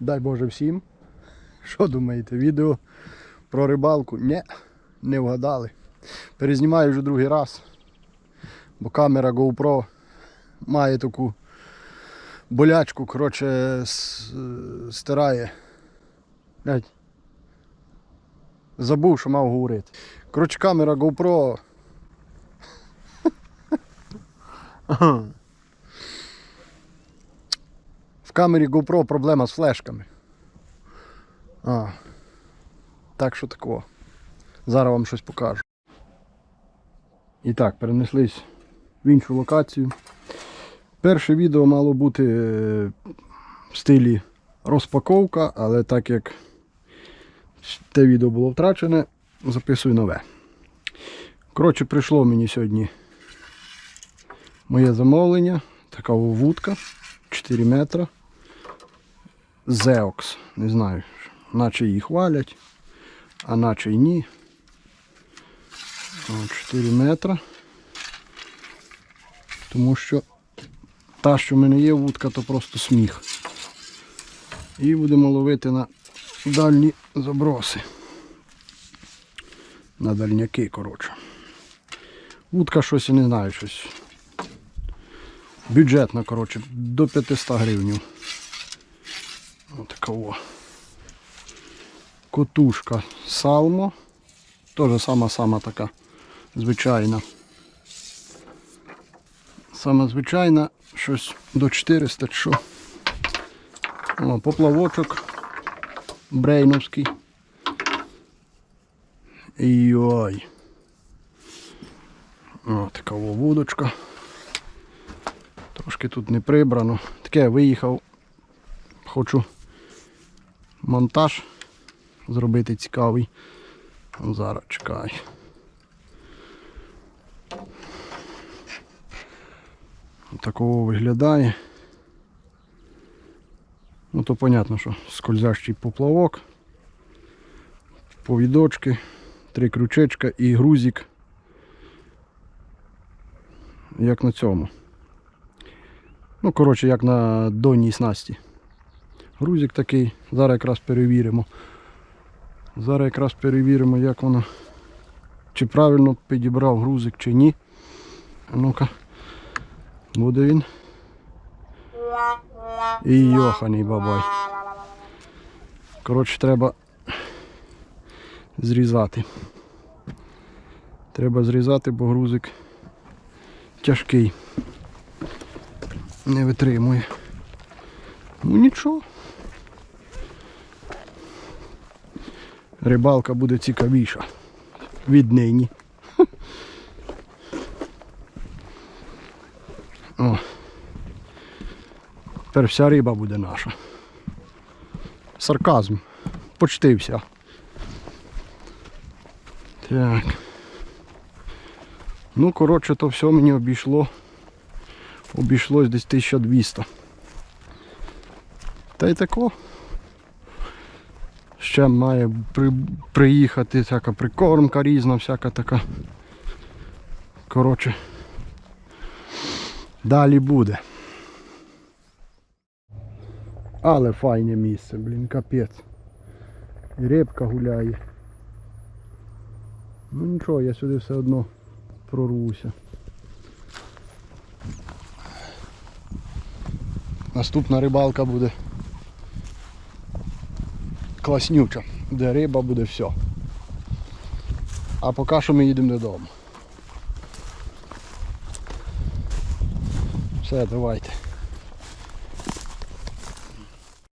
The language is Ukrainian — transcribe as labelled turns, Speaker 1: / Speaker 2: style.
Speaker 1: Дай Боже всім. Що думаєте, відео про рибалку? Ні, не вгадали. Перезнімаю вже другий раз, бо камера GoPro має таку болячку, коротше, стирає. Забув, що мав говорити. Коротше, камера GoPro. В камері GoPro проблема з флешками. А. Так що такого. Зараз вам щось покажу. І так, перенеслись в іншу локацію. Перше відео мало бути е, в стилі розпаковка, але так як те відео було втрачене, записую нове. Коротше, прийшло мені сьогодні моє замовлення. Така вудка 4 метра. Zeox. Не знаю, наче її хвалять, а наче й ні. 4 метра. Тому що та, що в мене є вудка, то просто сміх. І будемо ловити на дальні заброси. На дальняки, коротше. Вудка щось я не знаю, щось. Бюджетна, коротше, до 500 гривень. О. Котушка Салмо. Теж сама-сама така звичайна. Сама звичайна, щось до 400 чи що. О, поплавочок брейновський. Йой. О, така вудочка. Трошки тут не прибрано. Таке виїхав. Хочу монтаж зробити цікавий. Зараз чекай. Такого виглядає. Ну то понятно, що скользящий поплавок, повідочки, три крючечка і грузик. Як на цьому. Ну, коротше, як на донній снасті. Грузик такий, зараз якраз перевіримо. Зараз якраз перевіримо, як воно. Чи правильно підібрав грузик, чи ні. Ну-ка. Буде він. І йоханий бабай. Коротше, треба зрізати. Треба зрізати, бо грузик тяжкий. Не витримує. Ну нічого. Рибалка буде цікавіша. Віднині. О. Тепер вся риба буде наша. Сарказм. Почти вся. Так. Ну, коротше, то все мені обійшло. Обійшлось десь 1200. Та й тако. Ще має при, приїхати всяка прикормка різна, всяка така. Коротше. Далі буде. Але файне місце, блін, капець. І рибка гуляє. Ну нічого, я сюди все одно прорвуся. Наступна рибалка буде класнюча, де риба буде все. А поки що ми їдемо додому. Все, давайте.